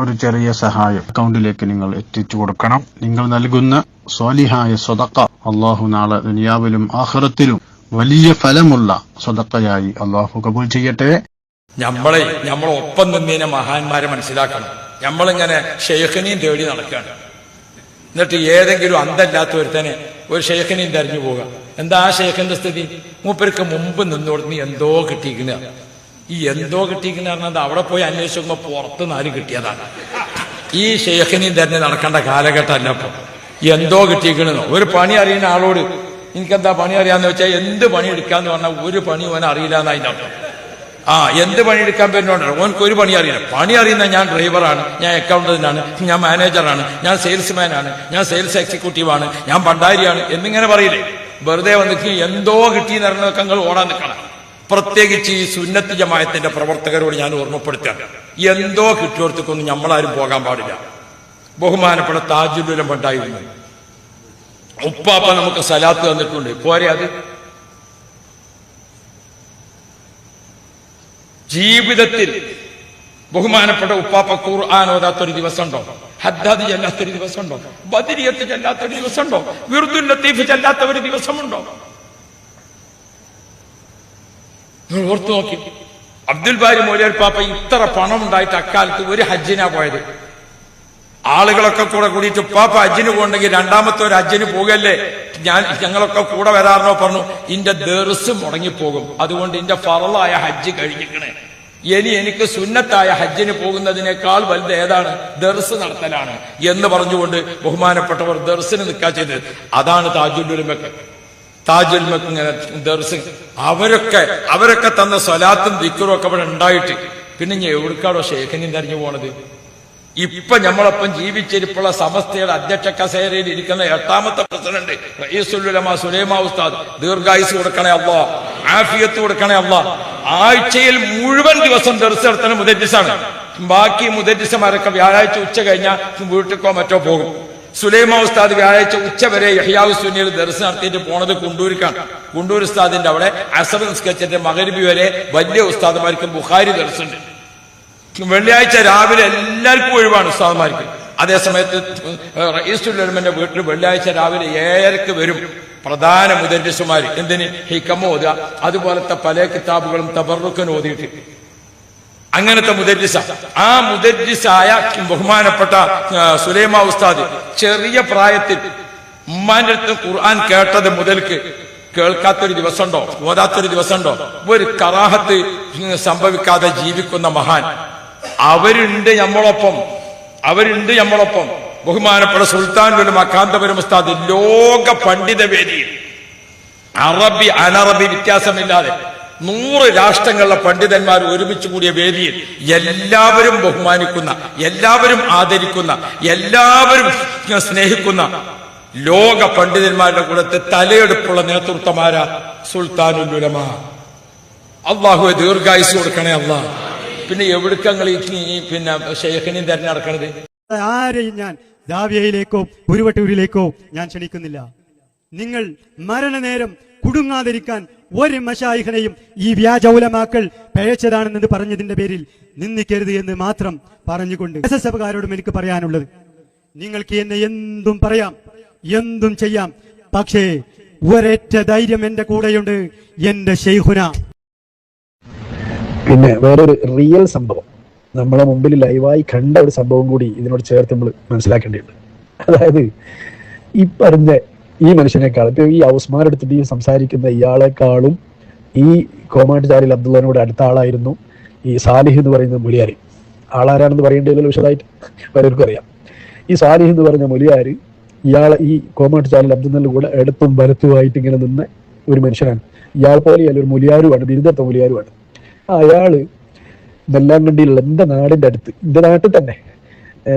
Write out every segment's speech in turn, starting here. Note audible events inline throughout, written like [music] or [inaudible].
ഒരു ചെറിയ സഹായം അക്കൗണ്ടിലേക്ക് നിങ്ങൾ എത്തിച്ചു കൊടുക്കണം. നിങ്ങൾ നൽകുന്ന സ്വാലിഹായ സ്വതക്ക അള്ളാഹു നാളെ ദുനിയാവിലും ആഹ്റത്തിലും വലിയ ഫലമുള്ള സ്വതക്കയായി അള്ളാഹു കബൂൽ ചെയ്യട്ടെ. നമ്മളെ ഒപ്പം നിന്നതിനെ മഹാന്മാരെ മനസ്സിലാക്കണം. നമ്മളിങ്ങനെ ഷെയ്ഖിനെയും തേടി നടക്കുകയാണ് എന്നിട്ട് ഏതെങ്കിലും അന്തല്ലാത്ത ഒരുത്തനെ ഒരു ഷെയ്ഖിനെയും തെരഞ്ഞു പോവുക. എന്താ ആ ഷെയ്ഖിന്റെ സ്ഥിതി? മൂപ്പർക്ക് മുമ്പ് നിന്നോടുന്ന് എന്തോ കിട്ടിയിരിക്കുന്ന? ഈ എന്തോ കിട്ടിയിരിക്കുന്ന പറഞ്ഞത് അവിടെ പോയി അന്വേഷിച്ച് നോക്കുമ്പോ പുറത്ത് നാല് കിട്ടിയതാണ്. ഈ ഷെയ്ഖിനി തന്നെ നടക്കേണ്ട കാലഘട്ടമല്ല അപ്പൊ എന്തോ കിട്ടിയിരിക്കണെന്നോ ഒരു പണി അറിയുന്ന ആളോട് എനിക്കെന്താ പണി അറിയാന്ന് വെച്ചാൽ എന്ത് പണി എടുക്കാന്ന് പറഞ്ഞാൽ ഒരു പണി ഓൻ അറിയില്ല എന്നതിന്റെ അർത്ഥം. ആ എന്ത് പണി എടുക്കാൻ പറ്റുന്നുണ്ടോ? ഓനക്ക് ഒരു പണി അറിയില്ല. പണി അറിയുന്ന ഞാൻ ഡ്രൈവറാണ് ഞാൻ അക്കൗണ്ടന്റാണ് ഞാൻ മാനേജറാണ് ഞാൻ സെയിൽസ്മാനാണ് ഞാൻ സെയിൽസ് എക്സിക്യൂട്ടീവ് ആണ് ഞാൻ ഭണ്ഡാരിയാണ് എന്നിങ്ങനെ പറയില്ലേ? വെറുതെ വന്നിട്ട് എന്തോ കിട്ടി നിറഞ്ഞ നിങ്ങൾ ഓടാൻ നിൽക്കണം. പ്രത്യേകിച്ച് ഈ സുന്നത്ത് ജമായത്തിന്റെ പ്രവർത്തകരോട് ഞാൻ ഓർമ്മപ്പെടുത്തുക എന്തോ കിട്ടിയോടത്തേക്കൊന്നും നമ്മളാരും പോകാൻ പാടില്ല. ബഹുമാനപ്പെട്ട താജുല്ലുലം പണ്ടായിരുന്നു. ഉപ്പാപ്പ നമുക്ക് സലാത്ത് തന്നിട്ടുണ്ട്. പോരെ അത്? ജീവിതത്തിൽ ബഹുമാനപ്പെട്ട ഉപ്പാപ്പ ഖുർആൻ ഓതാത്തൊരു ദിവസമുണ്ടോ? ഹദ്ദാദ് ചെല്ലാത്തൊരു ദിവസമുണ്ടോ? ബദിരിയത്ത് ചെല്ലാത്തൊരു ദിവസമുണ്ടോ? വിറുദുൽ ലത്തീഫ് ചെല്ലാത്ത ഒരു ദിവസമുണ്ടോ? നിങ്ങൾ ഓർത്തു നോക്കി. അബ്ദുൽ ബാരി മൗലിയർ പാപ്പ ഇത്ര പണം ഉണ്ടായിട്ട് അക്കാലത്ത് ഒരു ഹജ്ജിനാ പോയത്. ആളുകളൊക്കെ കൂടെ കൂടിയിട്ട് പാപ്പ ഹജ്ജിന് പോകണമെങ്കിൽ രണ്ടാമത്തെ ഒരു ഹജ്ജിന് പോകല്ലേ? ഞാൻ ഞങ്ങളൊക്കെ കൂടെ വരാറിനോ പറഞ്ഞു. ഇന്റെ ദേർസ് മുടങ്ങിപ്പോകും. അതുകൊണ്ട് ഇന്റെ ഫറലായ ഹജ്ജ് കഴിഞ്ഞിരിക്കണേ. ഇനി എനിക്ക് സുന്നത്തായ ഹജ്ജിന് പോകുന്നതിനേക്കാൾ വലുത് ഏതാണ്? ദർസ് നടത്തലാണ് എന്ന് പറഞ്ഞുകൊണ്ട് ബഹുമാനപ്പെട്ടവർ ദർസിന് നിൽക്കാൻ ചെയ്തത്. അതാണ് താജുല്ലുലമക്ക് താജുൽമക്ക് ഇങ്ങനെ ദർസ് അവരൊക്കെ അവരൊക്കെ തന്ന സ്വലാത്തും ദിക്കറും ഒക്കെ അവിടെ ഉണ്ടായിട്ട്. പിന്നെ ഞാൻ എവിടുക്കാടോ ശേഖനി തെരഞ്ഞു പോണത്? ഇപ്പൊ നമ്മളൊപ്പം ജീവിച്ചിരിപ്പുള്ള സമസ്തയുടെ അധ്യക്ഷ കസേരയിൽ ഇരിക്കുന്ന എട്ടാമത്തെ പ്രസിഡന്റ് റയീസുല്ലുലമ സുലൈമാ ഉസ്താദ് ദീർഘായുസ് കൊടുക്കണേ അല്ല ആഫിയത്ത് കൊടുക്കണേ അല്ല ആഴ്ചയിൽ മുഴുവൻ ദിവസം ദർസ് നടത്തുന്ന മുതജിസാണ് ബാക്കി മുതജിസമാരൊക്കെ വ്യാഴാഴ്ച ഉച്ച കഴിഞ്ഞാൽ വീട്ടിലേക്കോ മറ്റോ പോകും. സുലൈമ ഉസ്താദ് വ്യാഴാഴ്ച ഉച്ച വരെ യഹിയാവ് സുന്നിയിൽ ദർസ് നടത്തിയിട്ട് പോണത് കുണ്ടൂരിക്കാണ്. കുണ്ടൂർ ഉസ്താദിന്റെ അവിടെ അസബ് നിസ്കരിച്ചിട്ട് മകരുബി വരെ വലിയ ഉസ്താദുമാർക്ക് ബുഹാരി ദർസുണ്ട് വെള്ളിയാഴ്ച രാവിലെ എല്ലാവർക്കും ഒഴിവാണ് ഉസ്താദുമാർക്ക്. അതേസമയത്ത് റയീസുല്ലമന്റെ വീട്ടിൽ വെള്ളിയാഴ്ച രാവിലെ ഏഴരക്ക് വരും പ്രധാന മുദരിസുമാർ എന്തിന്? ഹിക്കമോ ഓതുക. അതുപോലത്തെ പല കിതാബുകളും തബറുക്കൻ ഓതിയിട്ട്. അങ്ങനത്തെ മുദരിസ ആ മുദരിസായ ബഹുമാനപ്പെട്ട സുലൈമ ഉസ്താദ് ചെറിയ പ്രായത്തിൽ ഉമ്മാന്റെ അടുത്ത് ഖുർആൻ കേട്ടത് മുതൽക്ക് കേൾക്കാത്തൊരു ദിവസമുണ്ടോ? ഓതാത്തൊരു ദിവസമുണ്ടോ? ഒരു കറാഹത്ത് സംഭവിക്കാതെ ജീവിക്കുന്ന മഹാൻ. അവരുണ്ട് നമ്മളൊപ്പം അവരുണ്ട് നമ്മളൊപ്പം ബഹുമാനപ്പെട്ട സുൽത്താൻ വരും അക്കാന്തപുരം ഉസ്താദ് ലോക പണ്ഡിത വേദിയിൽ അറബി അനറബി വ്യത്യാസമില്ലാതെ നൂറ് രാഷ്ട്രങ്ങളിലെ പണ്ഡിതന്മാർ ഒരുമിച്ച് കൂടിയ വേദിയിൽ എല്ലാവരും ബഹുമാനിക്കുന്ന എല്ലാവരും ആദരിക്കുന്ന എല്ലാവരും സ്നേഹിക്കുന്ന ലോക പണ്ഡിതന്മാരുടെ കൂടത്തെ തലയെടുപ്പുള്ള നേതൃത്വമാരാ സുൽത്താനുലുലമ അള്ളാഹു ദീർഘായുസ് കൊടുക്കണേ അള്ളാ. പിന്നെ എവിടുക്കങ്ങൾ പിന്നെ ഷെയ്ഖിനെയും തെരഞ്ഞെടുക്കണത് ആരെയും ഞാൻ ദാവ്യയിലേക്കോ കുരുവട്ടൂരിലേക്കോ ഞാൻ ക്ഷണിക്കുന്നില്ല. നിങ്ങൾ മരണനേരം കുടുങ്ങാതിരിക്കാൻ ഒരു മഷായിഖനെയും ഈ വ്യാജൗലമാക്കൾ പിഴച്ചതാണെന്ന് പറഞ്ഞതിന്റെ പേരിൽ നിന്ദിക്കരുത് എന്ന് മാത്രം പറഞ്ഞുകൊണ്ട് എസ് എസ് എഫുകാരോടും എനിക്ക് പറയാനുള്ളത്. നിങ്ങൾക്ക് എന്നെ എന്തും പറയാം എന്തും ചെയ്യാം പക്ഷേ ഒരേറ്റ ധൈര്യം എന്റെ കൂടെയുണ്ട് എന്റെ ഷെയ്ഖുന പിന്നെ വേറൊരു റിയൽ സംഭവം. നമ്മളെ മുമ്പിൽ ലൈവായി കണ്ട ഒരു സംഭവം കൂടി ഇതിനോട് ചേർത്ത് നമ്മൾ മനസ്സിലാക്കേണ്ടിയിട്ടുണ്ട് അതായത് ഈ പറഞ്ഞ ഈ മനുഷ്യനേക്കാൾ ഇപ്പൊ ഈ ഔസ്മാൻ എടുത്തിട്ട് ഈ സംസാരിക്കുന്ന ഇയാളെക്കാളും ഈ കോമാട്ടുചാരിൽ അബ്ദുള്ളനോട് അടുത്ത ആളായിരുന്നു ഈ സാലിഹ് എന്ന് പറയുന്ന മുലിയാരി. ആളാരാണെന്ന് പറയേണ്ടതിൽ വിശദമായിട്ട് പലർക്കും അറിയാം. ഈ സാലിഹ് എന്ന് പറഞ്ഞ മുലിയാർ ഇയാളെ ഈ കോമാട്ടുചാലിൽ അബ്ദുള്ള കൂടെ എടുത്തും വലത്തുമായിട്ട് ഇങ്ങനെ നിന്ന ഒരു മനുഷ്യനാണ്. ഇയാൾ പോലെയല്ല ഒരു മുലിയാരുമാണ് ബിരുദത്ത മുലിയാരുമാണ് അയാൾ നെല്ലാങ്കണ്ടിയിലുള്ള എന്റെ നാടിന്റെ അടുത്ത് എന്റെ നാട്ടിൽ തന്നെ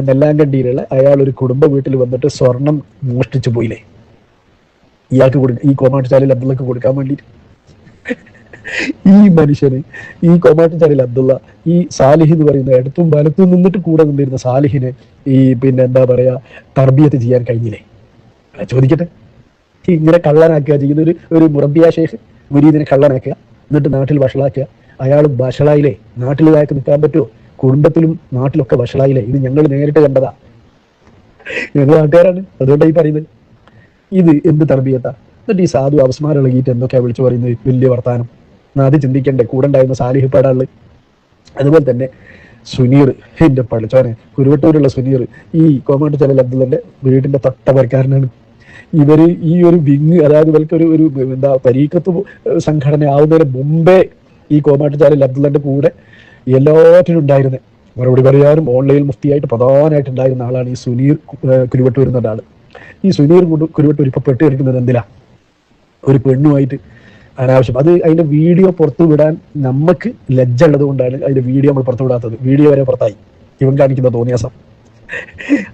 നെല്ലാങ്കണ്ടിയിലുള്ള അയാൾ ഒരു കുടുംബ വീട്ടിൽ വന്നിട്ട് സ്വർണം മോഷ്ടിച്ചു പോയില്ലേ? ഇയാൾക്ക് കൊടുക്ക ഈ കോമാട്ടുചാലിൽ അബ്ദുള്ളക്ക് കൊടുക്കാൻ വേണ്ടിയിട്ട് ഈ മനുഷ്യന് ഈ കോമാട്ടുചാലിൽ അബ്ദുള്ള ഈ സാലിഹ് എന്ന് പറയുന്ന ഇടത്തും വലത്തും നിന്നിട്ട് കൂടെ നിന്നിരുന്ന സാലിഹിനെ ഈ പിന്നെ എന്താ പറയാ തർബിയത്ത് ചെയ്യാൻ കഴിഞ്ഞില്ലേ? ചോദിക്കട്ടെ. ഇങ്ങനെ കള്ളനാക്കുക ചെയ്യുന്ന ഒരു ഒരു മുറബിയ ഷേഖ് മുരീദിനെ കള്ളനാക്കുക എന്നിട്ട് നാട്ടിൽ വഷളാക്കുക. അയാൾ വഷളായില്ലേ? നാട്ടിൽ അയാൾക്ക് നിൽക്കാൻ പറ്റുമോ? കുടുംബത്തിലും നാട്ടിലൊക്കെ വഷളായില്ലേ? ഇത് ഞങ്ങൾ നേരിട്ട് കണ്ടതാ. ഞങ്ങൾ നാട്ടുകാരാണ്. അതുകൊണ്ടാണ് ഈ പറയുന്നത്. ഇത് എന്ത് തർബീയത്താ? എന്നിട്ട് ഈ സാധു അവസ്മാരം ഇളകിയിട്ട് എന്തൊക്കെയാ വിളിച്ചു പറയുന്നത്? വലിയ വർത്താനം. അത് ചിന്തിക്കണ്ടേ കൂടെ ഉണ്ടായിരുന്ന സാലിഹ് പടാൾ. അതുപോലെ തന്നെ സുനീർ എന്റെ പഠിച്ചവനെ കുരുവട്ടൂരുള്ള സുനീർ ഈ കോമാട്ട് ചലൽ അബ്ദുള്ളന്റെ വീടിന്റെ തൊട്ടപരക്കാരനാണ് ഇവർ ഈ ഒരു വിങ് അതായത് ഇവർക്ക് ഒരു ഒരു എന്താ പരീക്കത്ത് സംഘടന ആവുന്നതിന് മുമ്പേ ഈ കോമാട്ട് ചാലൽ അബ്ദുള്ളന്റെ കൂടെ എല്ലാറ്റിനും ഉണ്ടായിരുന്നത് മറുപടി പറയാനും ഓൺലൈൻ മുഫ്തിയായിട്ട് പ്രധാനമായിട്ട് ഉണ്ടായിരുന്ന ആളാണ് ഈ സുനീർ കുരുവട്ടൂർ എന്ന ആൾ ഈ സുനീർ കുരുവട്ട് കുരുവട്ടൂർ ഇപ്പൊ പെട്ടുകിടക്കുന്നത് എന്തിനാ? ഒരു പെണ്ണുമായിട്ട് അനാവശ്യം. അത് അതിന്റെ വീഡിയോ പുറത്തു വിടാൻ നമുക്ക് ലജ്ജ ഉള്ളത് കൊണ്ടാണ് അതിന്റെ വീഡിയോ നമ്മൾ പുറത്തു വിടാത്തത്. വീഡിയോ വരെ പുറത്തായി. ഇവൻ കാണിക്കുന്ന തോന്നിയാസം.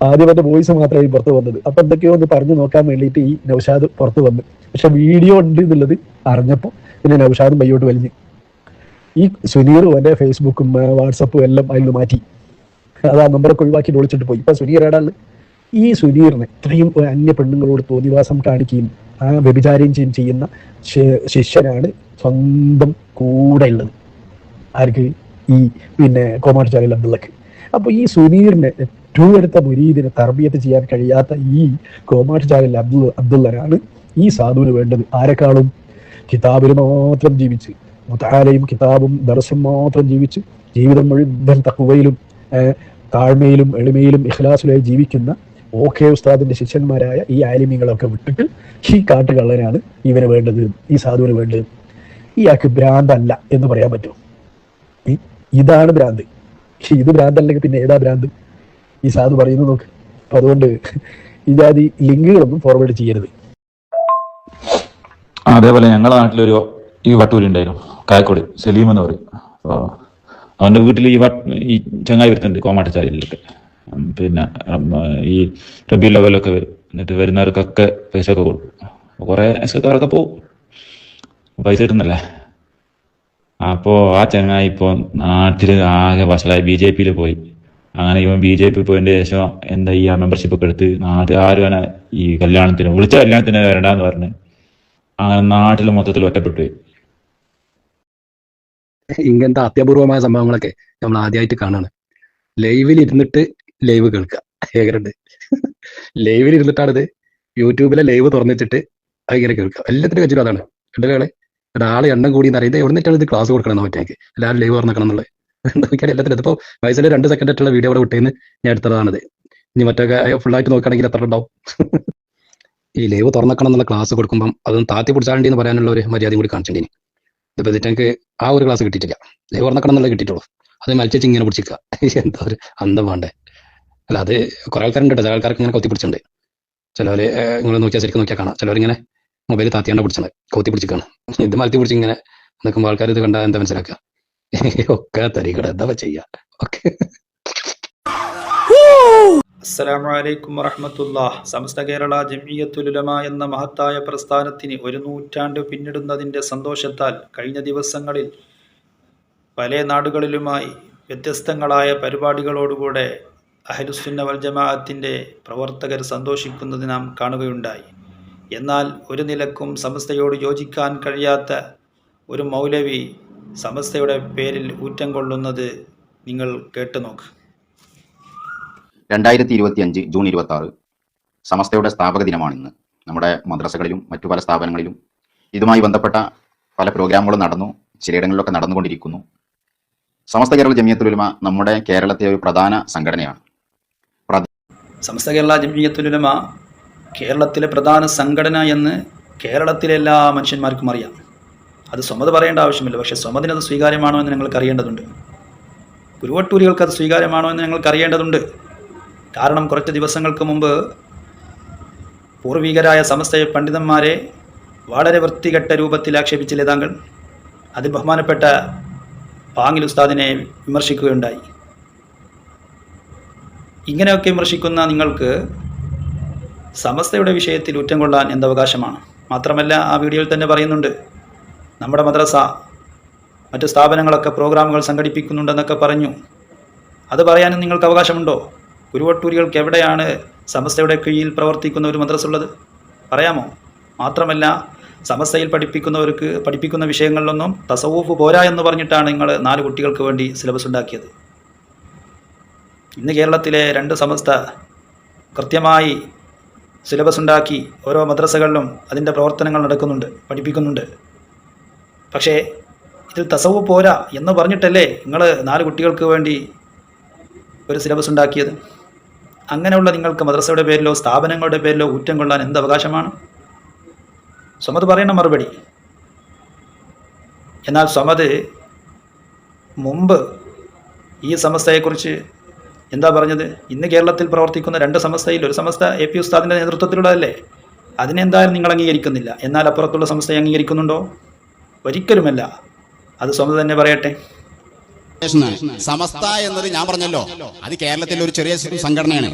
ആദ്യം എന്റെ വോയിസ് മാത്രമേ പുറത്തു വന്നത്. അപ്പൊ എന്തൊക്കെയോ ഒന്ന് പറഞ്ഞു നോക്കാൻ വേണ്ടിയിട്ട് ഈ നൗഷാദ് പുറത്തു വന്നു. പക്ഷെ വീഡിയോ ഉണ്ട് എന്നുള്ളത് അറിഞ്ഞപ്പോൾ പിന്നെ നൗഷാദും ബയ്യോട്ട് വലിഞ്ഞ്. ഈ സുനീറും എന്റെ ഫേസ്ബുക്കും വാട്സപ്പും എല്ലാം അതിൽ മാറ്റി. അത് ആ നമ്പറൊക്കെ ഒഴിവാക്കി ഒളിച്ചിട്ട് പോയി. ഇപ്പൊ സുനീർ ഏടാൾ ഈ സുനീറിനെ ഇത്രയും അന്യ പെണ്ണുങ്ങളോട് തോന്നിവാസം കാണിക്കുകയും ആ വ്യഭിചാരം ചെയ്യും ചെയ്യുന്ന ശിഷ്യനാണ് സ്വന്തം കൂടെ ഉള്ളത് ആർക്ക്? ഈ പിന്നെ കോമാർച്ചാലിൽ അബ്ദുള്ളക്ക്. അപ്പൊ ഈ സുനീറിനെ ഏറ്റവും അടുത്ത മുരീദിനെ തർബിയത്ത് ചെയ്യാൻ കഴിയാത്ത ഈ കോമാർച്ചാലിൽ അബ്ദുൾ അബ്ദുള്ളനാണ് ഈ സാധുവിന് വേണ്ടത്. ആരെക്കാളും? കിതാബിൽ മാത്രം ജീവിച്ച് മുത്താലയും കിതാബും ദർശം മാത്രം ജീവിച്ച് ജീവിതം മുഴുവൻ തക്കുവയിലും താഴ്മയിലും എളിമയിലും ഇഖ്ലാസിലായി ജീവിക്കുന്ന ഓക്കെ ഉസ്താദിന്റെ ശിഷ്യന്മാരായ ഈ ആലിമ്യങ്ങളൊക്കെ വിട്ടിട്ട് ഈ കാട്ടുകള്ളനാണ് ഇവന് വേണ്ടത് ഈ സാധുവിന് വേണ്ടത്. ഇയാൾക്ക് ഭ്രാന്തല്ല എന്ന് പറയാൻ പറ്റും ഇതാണ് ഭ്രാന്ത്. ഇത് ഭ്രാന്തല്ലെങ്കിൽ പിന്നെ ഏതാ ഭ്രാന്ത്? ഈ സാധു പറയുന്നത് നോക്ക്. അപ്പൊ അതുകൊണ്ട് ഇതാതി ലിങ്കുകളൊന്നും ഫോർവേഡ് ചെയ്യരുത്. അതേപോലെ ഞങ്ങളുടെ നാട്ടിലൊരു ഈ വട്ടൂരി ഉണ്ടായിരുന്നു. കായക്കോട്. സലീം എന്ന് പറയും അവന്റെ വീട്ടിൽ ഈ ഈ ചങ്ങായി വരുത്തുന്നുണ്ട് കോമാട്ടച്ചാലിലൊക്കെ പിന്നെ ഈ റബി ലെവലൊക്കെ വരും എന്നിട്ട് വരുന്നവർക്കൊക്കെ പൈസ ഒക്കെ കൊടുക്കും കുറെ എസ്കാരൊക്കെ പോകും പൈസ കിട്ടുന്നല്ലേ. അപ്പോ ആ ചങ്ങായി ഇപ്പൊ നാട്ടിൽ ആകെ വഷളായി ബി ജെ പിയിൽ പോയി. അങ്ങനെ ഇവൻ ബി ജെ പി പോയതിന്റെ ശേഷം എന്താ ഈ ആ മെമ്പർഷിപ്പ് ഒക്കെ എടുത്ത് നാട്ടിൽ ആരും ഈ കല്യാണത്തിന് വിളിച്ച കല്യാണത്തിന് വരണ്ടെന്ന് പറഞ്ഞ് അങ്ങനെ നാട്ടിൽ മൊത്തത്തിൽ ഒറ്റപ്പെട്ടു ഇങ്ങനത്തെ അത്യപൂർവമായ സംഭവങ്ങളൊക്കെ നമ്മൾ ആദ്യമായിട്ട് കാണാണ്. ലൈവിൽ ഇരുന്നിട്ട് ലൈവ് കേൾക്കുക ഏകരണ്ട് ലൈവിൽ ഇരുന്നിട്ടാണിത് യൂട്യൂബിലെ ലൈവ് തുറന്നിട്ടിട്ട് അങ്ങനെ കേൾക്കുക എല്ലാത്തിനും കച്ചിരും അതാണ്. കണ്ടുകളെ ഒരാളെ എണ്ണം കൂടി എന്ന് അറിയുന്നത് എവിടെ നിന്നിട്ടാണ് ഇത് ക്ലാസ് കൊടുക്കണം മറ്റേക്ക് എല്ലാവരും ലൈവ് തുറന്നിക്കണം എന്നുള്ളത്. [laughs] നോക്കിയാൽ എല്ലാത്തിനും ഇതിപ്പോ വയസ്സിൽ രണ്ട് സെക്കൻഡ് ആയിട്ടുള്ള വീഡിയോ ഇവിടെ വിട്ടേന്ന് ഞാൻ എടുത്തതാണിത്. ഇനി മറ്റൊക്കെ ഫുള്ളായിട്ട് നോക്കുകയാണെങ്കിൽ എത്ര ഉണ്ടാവും. [laughs] ഈ ലൈവ് തുറന്നക്കണം എന്നുള്ള ക്ലാസ് കൊടുക്കുമ്പം അതൊന്നും താത്തി പിടിച്ചാണ്ടി എന്ന് പറയാനുള്ള ഒരു മര്യാദയും കൂടി കാണിച്ചിട്ടുണ്ടെങ്കിൽ ഇപ്പൊ ഇതിട്ട് ആ ഒരു ക്ലാസ് കിട്ടിയിട്ടില്ല. ലൈവ് തുറന്നക്കണം എന്നുള്ളത് കിട്ടിയിട്ടുള്ളൂ. അത് മത്സരിച്ച് ഇങ്ങനെ പിടിച്ചിക്കുക [laughs] എന്താ ഒരു അന്തം വേണ്ടേ? അല്ല അത് കുറെ ആൾക്കാരുണ്ട് ചില ആൾക്കാർക്ക് ഇങ്ങനെ കൊത്തി പിടിച്ചിട്ടുണ്ട് ചിലവര് നിങ്ങൾ നോക്കിയാൽ ശരിക്കും നോക്കിയാൽ കാണാം. ചിലവരിങ്ങനെ മൊബൈൽ താത്തിയാണ്ട് പിടിച്ചത് കൊത്തി പിടിച്ചിക്കാണ് ഇത് മലത്തി പിടിച്ച് ഇങ്ങനെ നിൽക്കുമ്പോൾ ആൾക്കാർ ഇത് കണ്ടാൽ എന്താ മനസ്സിലാക്കുക [laughs] ഒക്കെ തരികട. എന്താ ചെയ്യാ? ഓക്കെ അസ്സലാമു അലൈക്കും വറഹമത്തുള്ള. സമസ്ത കേരള ജമിയത്തുലുലമ എന്ന മഹത്തായ പ്രസ്ഥാനത്തിന് ഒരു നൂറ്റാണ്ട് പിന്നിടുന്നതിന്റെ സന്തോഷത്താൽ കഴിഞ്ഞ ദിവസങ്ങളിൽ പല നാടുകളിലുമായി വ്യത്യസ്തങ്ങളായ പരിപാടികളോടുകൂടെ അഹലുസുന്ന വൽ ജമാഅത്തിന്റെ പ്രവർത്തകർ സന്തോഷിക്കുന്നത് നാം കാണുകയുണ്ടായി. എന്നാൽ ഒരു നിലക്കും സമസ്തയോട് യോജിക്കാൻ കഴിയാത്ത ഒരു മൗലവി സമസ്തയുടെ പേരിൽ ഊറ്റം കൊള്ളുന്നത് നിങ്ങൾ കേട്ടു നോക്ക്. രണ്ടായിരത്തി ഇരുപത്തി അഞ്ച് ജൂൺ ഇരുപത്തി ആറ് സമസ്തയുടെ സ്ഥാപക ദിനമാണിന്ന് നമ്മുടെ മദ്രസകളിലും മറ്റു പല സ്ഥാപനങ്ങളിലും ഇതുമായി ബന്ധപ്പെട്ട പല പ്രോഗ്രാമുകളും നടന്നു ചിലയിടങ്ങളിലൊക്കെ നടന്നുകൊണ്ടിരിക്കുന്നു. സമസ്ത കേരള ജമിയത്തുലുമ നമ്മുടെ കേരളത്തിലെ ഒരു പ്രധാന സംഘടനയാണ്. സമസ്ത കേരള ജമിയത്തുലുലമ കേരളത്തിലെ പ്രധാന സംഘടന എന്ന് കേരളത്തിലെ എല്ലാ മനുഷ്യന്മാർക്കും അറിയാം. അത് സ്വമത് പറയേണ്ട ആവശ്യമില്ല പക്ഷേ സ്വമതിന് അത് സ്വീകാര്യമാണോ എന്ന് ഞങ്ങൾക്ക് അറിയേണ്ടതുണ്ട്. കുരുവട്ടൂരികൾക്ക് അത് സ്വീകാര്യമാണോ എന്ന് ഞങ്ങൾക്ക് അറിയേണ്ടതുണ്ട്. കാരണം കുറച്ച് ദിവസങ്ങൾക്ക് മുമ്പ് പൂർവികരായ സമസ്ത പണ്ഡിതന്മാരെ വളരെ വൃത്തികെട്ട രൂപത്തിൽ ആക്ഷേപിച്ചില്ലേ താങ്കൾ? അതിൽ ബഹുമാനപ്പെട്ട പാങ്ങിൽ ഉസ്താദിനെ വിമർശിക്കുകയുണ്ടായി. ഇങ്ങനെയൊക്കെ വിമർശിക്കുന്ന നിങ്ങൾക്ക് സമസ്തയുടെ വിഷയത്തിൽ ഊറ്റം കൊള്ളാൻ എന്തവകാശമാണ്. മാത്രമല്ല ആ വീഡിയോയിൽ തന്നെ പറയുന്നുണ്ട് നമ്മുടെ മദ്രസ മറ്റ് സ്ഥാപനങ്ങളൊക്കെ പ്രോഗ്രാമുകൾ സംഘടിപ്പിക്കുന്നുണ്ടെന്നൊക്കെ പറഞ്ഞു. അത് പറയാനും നിങ്ങൾക്ക് അവകാശമുണ്ടോ? കുരുവട്ടൂരികൾക്ക് എവിടെയാണ് സമസ്തയുടെ കീഴിൽ പ്രവർത്തിക്കുന്ന ഒരു മദ്രസ ഉള്ളത്? പറയാമോ? മാത്രമല്ല സമസ്തയിൽ പഠിപ്പിക്കുന്നവർക്ക് പഠിപ്പിക്കുന്ന വിഷയങ്ങളിലൊന്നും തസവൂഫ് പോരാ എന്ന് പറഞ്ഞിട്ടാണ് നിങ്ങൾ നാല് കുട്ടികൾക്ക് വേണ്ടി സിലബസ് ഉണ്ടാക്കിയത്. ഇന്ന് കേരളത്തിലെ രണ്ട് സമസ്ത കൃത്യമായി സിലബസ് ഉണ്ടാക്കി ഓരോ മദ്രസകളിലും അതിന്റെ പ്രവർത്തനങ്ങൾ നടക്കുന്നുണ്ട് പഠിപ്പിക്കുന്നുണ്ട്. പക്ഷേ ഇതിൽ തസവ് പോരാ എന്ന് പറഞ്ഞിട്ടല്ലേ നിങ്ങൾ നാല് കുട്ടികൾക്ക് വേണ്ടി ഒരു സിലബസ് ഉണ്ടാക്കിയത്? അങ്ങനെയുള്ള നിങ്ങൾക്ക് മദ്രസയുടെ പേരിലോ സ്ഥാപനങ്ങളുടെ പേരിലോ ഊറ്റം കൊള്ളാൻ എന്ത് അവകാശമാണ്? സ്വമത് പറയണം മറുപടി. എന്നാൽ സ്വമത് മുമ്പ് ഈ സമസ്തയെക്കുറിച്ച് എന്താ പറഞ്ഞത്? ഇന്ന് കേരളത്തിൽ പ്രവർത്തിക്കുന്ന രണ്ട് സംസ്ഥയിൽ ഒരു സംസ്ഥ എ പി ഉസ്താദിന്റെ നേതൃത്വത്തിലുള്ളതല്ലേ? അതിനെന്തായാലും നിങ്ങൾ അംഗീകരിക്കുന്നില്ല. എന്നാൽ അപ്പുറത്തുള്ള സംസ്ഥയെ അംഗീകരിക്കുന്നുണ്ടോ? ഒരിക്കലുമല്ല. അത് സ്വന്തം തന്നെ പറയട്ടെ. സമസ്ത എന്നത് ഞാൻ പറഞ്ഞല്ലോ. അത് കേരളത്തിലെ ഒരു ചെറിയ സംഘടനയാണ്.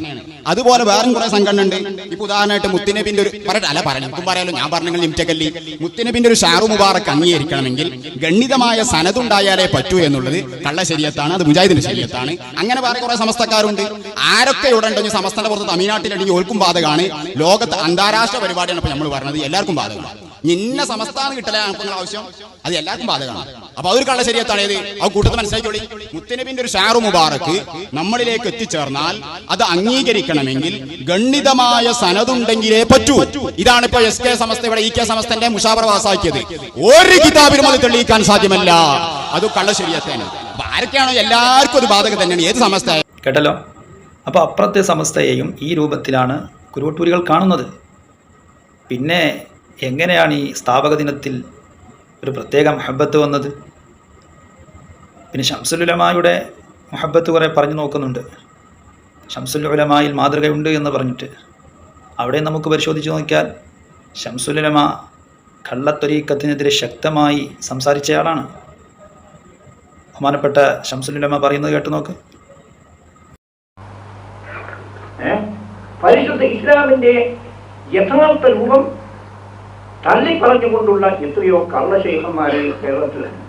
അതുപോലെ വേറെ കുറെ സംഘടന ഉണ്ട് ഇപ്പൊ ഉദാഹരണമായിട്ട് മുത്തിനബിന്റെ ഒരു പറയട്ടെ അല്ല പറയാം പറയാലോ ഞാൻ പറഞ്ഞെങ്കിൽ ലിമിറ്റക്കല്ലി മുത്തിനബിന്റെ ഒരു ഷാറു മുബാറക് അംഗീകരിക്കണമെങ്കിൽ ഗണ്ണിതമായ സനതുണ്ടായാലേ പറ്റൂ എന്നുള്ളത് കള്ള ശരീരത്താണ് അത് മുജാഹിദിന്റെ ശരീരത്താണ് അങ്ങനെ വേറെ കുറെ സമസ്തക്കാരുണ്ട്. ആരൊക്കെ ഇവിടെ ഉണ്ടെങ്കിൽ സമസ്തന്റെ പുറത്ത് തമിഴ്നാട്ടിലുണ്ടെങ്കിൽ ഓൽക്കും ബാധകമാണ്. ലോകത്ത് അന്താരാഷ്ട്ര പരിപാടിയാണ് ഇപ്പൊ നമ്മൾ പറഞ്ഞത്. എല്ലാവർക്കും ബാധകമാണ്. ഇന്ന സംസ്ഥാനം കിട്ടല ഇപ്പൊ ആവശ്യം. അത് എല്ലാവർക്കും ബാധകമാണ്. അപ്പൊ അതൊരു കള്ള ശരീരത്താണ് ഏത്? ആ കൂട്ടത്തിൽ മനസ്സിലാക്കിയോളി മുത്തനബിന്റെ ഒരു ഷാറു മുബാറക്ക് നമ്മളിലേക്ക് എത്തിച്ചേർന്നാൽ അത് അംഗീകരിക്കണമെങ്കിൽ ഗണ്ഡിതമായ സനതുണ്ടെങ്കിലേ പറ്റൂ. ഇതാണ് ഇപ്പൊ എസ് കെ സമസ്ത ഇവിടെ ഇ കെ സമസ്തന്റെ മുഷാബർ വാസാക്കിയത് ഒരു കിതാബിനും അത് തെളിയിക്കാൻ സാധ്യമല്ല. അത് കള്ള അപ്പൊ ആരൊക്കെയാണോ എല്ലാവർക്കും ഒരു ബാധക തന്നെയാണ്. ഏത് സമസ്ത? കേട്ടല്ലോ? അപ്പോൾ അപ്പുറത്തെ സമസ്തയെയും ഈ രൂപത്തിലാണ് കുരുവട്ടൂരികൾ കാണുന്നത്. പിന്നെ എങ്ങനെയാണ് ഈ സ്ഥാപക ദിനത്തിൽ ഒരു പ്രത്യേക മഹബത്ത് വന്നത്? പിന്നെ ഷംസുലുലമായുടെ മഹബത്ത് കുറേ പറഞ്ഞു നോക്കുന്നുണ്ട്. ഷംസുലുലമായിൽ മാതൃകയുണ്ട് എന്ന് പറഞ്ഞിട്ട്. അവിടെ നമുക്ക് പരിശോധിച്ച് നോക്കിയാൽ ഷംസുലുലമ കള്ളത്തൊരീക്കത്തിനെതിരെ ശക്തമായി സംസാരിച്ചയാളാണ്. ബഹുമാനപ്പെട്ട ഷംസുലുലമ പറയുന്നത് കേട്ട് നോക്ക്. പരിശുദ്ധ ഇസ്ലാമിന്റെ യഥാർത്ഥ രൂപം തള്ളി പറഞ്ഞുകൊണ്ടുള്ള എത്രയോ കള്ളശേഖന്മാരെ കേരളത്തിലുണ്ട്?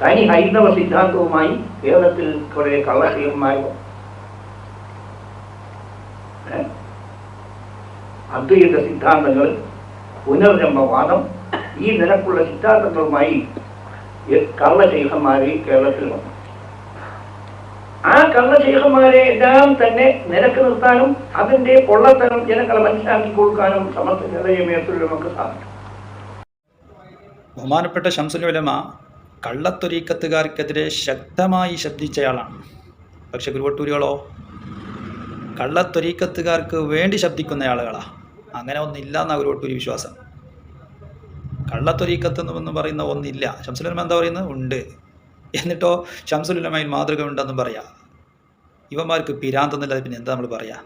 തനി ഹൈന്ദവ സിദ്ധാന്തവുമായി കേരളത്തിൽ കുറെ കള്ളശേഖന്മാരോ അദ്വൈത സിദ്ധാന്തങ്ങൾ പുനർജന്മവാദം ഈ നിലക്കുള്ള സിദ്ധാന്തങ്ങളുമായി കള്ളശേഖന്മാരെ കേരളത്തിൽ വന്നു. ആ കള്ളശേഖന്മാരെ എല്ലാം തന്നെ നിരക്ക് നിർത്താനും അതിന്റെ പൊള്ളത്തരം ജനങ്ങളെ മനസ്സിലാക്കി കൊടുക്കാനും നമുക്ക് സാധിക്കും. ബഹുമാനപ്പെട്ട ഷംസുലുലമ കള്ളത്തൊരീക്കത്തുകാർക്കെതിരെ ശക്തമായി ശബ്ദിച്ചയാളാണ്. പക്ഷെ ഗുരുവട്ടൂരികളോ കള്ളത്തൊരീക്കത്തുകാർക്ക് വേണ്ടി ശബ്ദിക്കുന്ന ആളുകളാ അങ്ങനെ ഒന്നില്ല എന്നാ ഗുരുവട്ടൂരി വിശ്വാസം. കള്ളത്തൊരീക്കത്ത് എന്ന് പറയുന്ന ഒന്നില്ല. ഷംസുലുലമ എന്താ പറയുന്നത്? ഉണ്ട്. എന്നിട്ടോ ഷംസുലുലമയിൽ മാതൃക ഉണ്ടെന്നും പറയാം. ഇവന്മാർക്ക് പിരാന്തെന്നില്ലാതെ പിന്നെ എന്താ നമ്മൾ പറയാ?